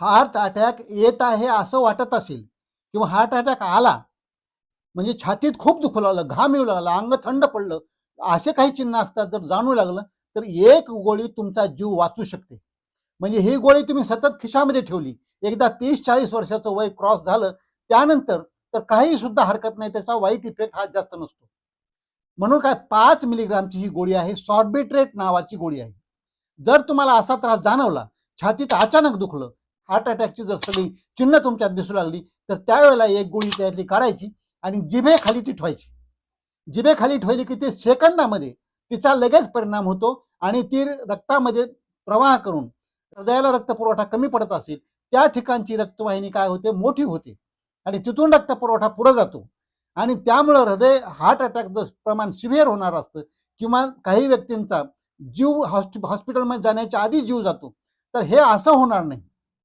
Heart attack येत आहे असं वाटत असेल किंवा हार्ट अटॅक आला म्हणजे छातीत खूप दुखू लागलं घाम येऊ लागला अंग थंड पडलं असे काही चिन्ह असतात जर जाणू लागलं तर एक गोळी तुमचा जीव वाचू शकते. म्हणजे ही गोळी तुम्ही सतत खिशामध्ये ठेवली. एकदा तीस चाळीस वर्षाचं वय क्रॉस झालं त्यानंतर तर काही सुद्धा हरकत नाही त्याचा वाईट इफेक्ट हा जास्त नसतो. म्हणून काय पाच मिलीग्रामची ही गोळी आहे सॉर्बिट्रेट नावाची गोळी आहे. जर तुम्हाला असा त्रास जाणवला छातीत अचानक दुखलं हार्ट अटॅकची जर सगळी चिन्ह तुमच्यात दिसू लागली तर त्यावेळेला एक गोळी त्यातली काढायची आणि जिभेखाली ती ठेवायची. जिभेखाली ठेवली की ते सेकंदामध्ये तिचा लगेच परिणाम होतो आणि ती रक्तामध्ये प्रवाह करून हृदयाला रक्तपुरवठा कमी पडत असेल त्या ठिकाणची रक्तवाहिनी काय होते? मोठी होते. आणि तिथून रक्तपुरवठा पुढे जातो. आणि त्यामुळं हृदय हार्ट अटॅकचं प्रमाण सिव्हिअर होणार असतं किंवा काही व्यक्तींचा जीव हॉस्पि हॉस्पिटलमध्ये जाण्याच्या आधी जीव जातो तर हे असं होणार नाही.